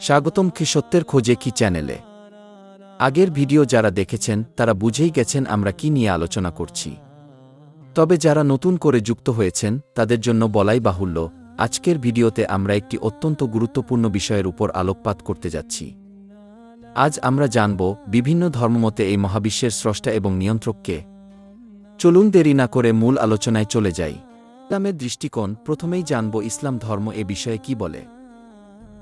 স্বাগতম কি সত্যের খোঁজে কি চ্যানেলে? আগের ভিডিও যারা দেখেছেন, তারা বুঝেই গেছেন আমরা কি নিয়ে আলোচনা করছি। তবে যারা নতুন করে যুক্ত হয়েছেন, তাদের জন্য বলাই বাহুল্য, আজকের ভিডিওতে আমরা একটি অত্যন্ত গুরুত্বপূর্ণ বিষয়ের উপর আলোকপাত করতে যাচ্ছি। আজ আমরা জানব বিভিন্ন ধর্মমতে এই মহাবিশ্বের স্রষ্টা এবং নিয়ন্ত্রককে চলুন দেরি না করে মূল আলোচনায় চলে যাই। ইসলামের দৃষ্টিকোণ, প্রথমেই জানব ইসলাম ধর্ম এ বিষয়ে কি বলে।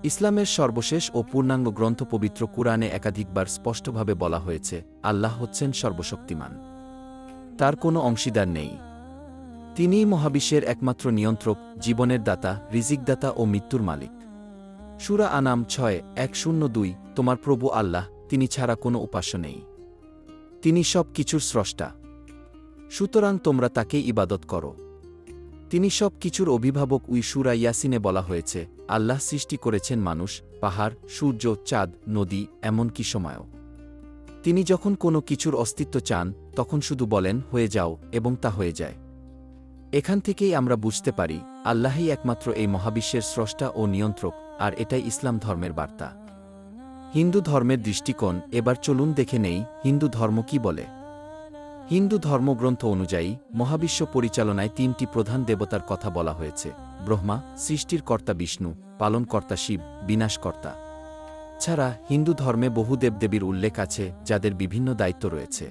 ইসলামের সর্বশেষ ও পূর্ণাঙ্গ গ্রন্থ পবিত্র কুরআনে একাধিকবার স্পষ্টভাবে বলা হয়েছে, আল্লাহ হচ্ছেন সর্বশক্তিমান। তার কোনো অংশীদার নেই। তিনিই মহাবিশ্বের একমাত্র নিয়ন্ত্রক, জীবনের দাতা রিজিকদাতা ও মৃত্যুর মালিক। সুরা আনাম ছয়, এক শূন্য দুই, তোমার প্রভু আল্লাহ, তিনি ছাড়া কোনো উপাস্য নেই। তিনি সব কিছুর স্রষ্টা। সুতরাং তোমরা তাকেই ইবাদত করো। তিনি সব কিছুর অভিভাবক উই সুরা ইয়াসিনে বলা হয়েছে, আল্লাহ সৃষ্টি করেছেন মানুষ, পাহাড়, সূর্য, চাঁদ, নদী, এমনকি সময়ও। তিনি যখন কোনো কিছুর অস্তিত্ব চান, তখন শুধু বলেন, হয়ে যাও, এবং তা হয়ে যায়। এখান থেকেই আমরা বুঝতে পারি, আল্লাহই একমাত্র এই মহাবিশ্বের স্রষ্টা ও নিয়ন্ত্রক, আর এটাই ইসলাম ধর্মের বার্তা। হিন্দু ধর্মের দৃষ্টিকোণ, এবার চলুন দেখে নেই, হিন্দু ধর্ম কি বলে? হিন্দু ধর্মগ্রন্থ অনুযায়ী, মহাবিশ্ব পরিচালনায় তিনটি প্রধান দেবতার কথা বলা হয়েছে, ব্রহ্মা, সৃষ্টির কর্তা বিষ্ণু, পালনকর্তা শিব, বিনাশকর্তা। ছাড়া, হিন্দু ধর্মে বহু দেবদেবীর উল্লেখ আছে, যাদের বিভিন্ন দায়িত্ব রয়েছে।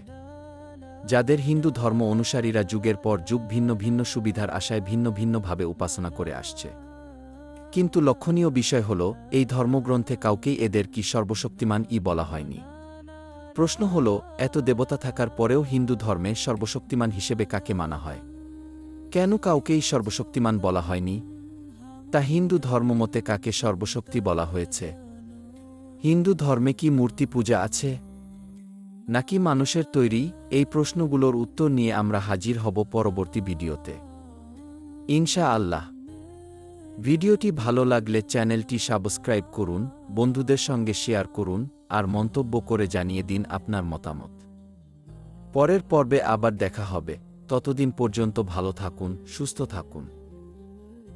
যাদের হিন্দু ধর্ম অনুসারীরা যুগের পর যুগ ভিন্ন ভিন্ন সুবিধার আশায় ভিন্ন ভিন্নভাবে উপাসনা করে আসছে। কিন্তু লক্ষণীয় বিষয় হল, এই ধর্মগ্রন্থে কাউকেই এদের কি সর্বশক্তিমান ই বলা হয়নি। প্রশ্ন হল, এত দেবতা থাকার পরেও হিন্দু ধর্মে সর্বশক্তিমান হিসেবে কাকে মানা হয়? কেন কাউকেই সর্বশক্তিমান বলা হয়নি? তা হিন্দু ধর্মমতে কাকে সর্বশক্তি বলা হয়েছে? হিন্দু ধর্মে কি মূর্তি পূজা আছে? নাকি মানুষের তৈরি? এই প্রশ্নগুলোর উত্তর নিয়ে আমরা হাজির হব পরবর্তী ভিডিওতে। ইনশা আল্লাহ ভিডিওটি ভালো লাগলে চ্যানেলটি সাবস্ক্রাইব করুন, বন্ধুদের সঙ্গে শেয়ার করুন, আর মন্তব্য করে জানিয়ে দিন আপনার মতামত। পরের পর্বে আবার দেখা হবে। ততদিন পর্যন্ত ভালো থাকুন, সুস্থ থাকুন।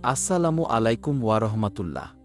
আসসালামু আলাইকুম ওয়া রহমাতুল্লাহ।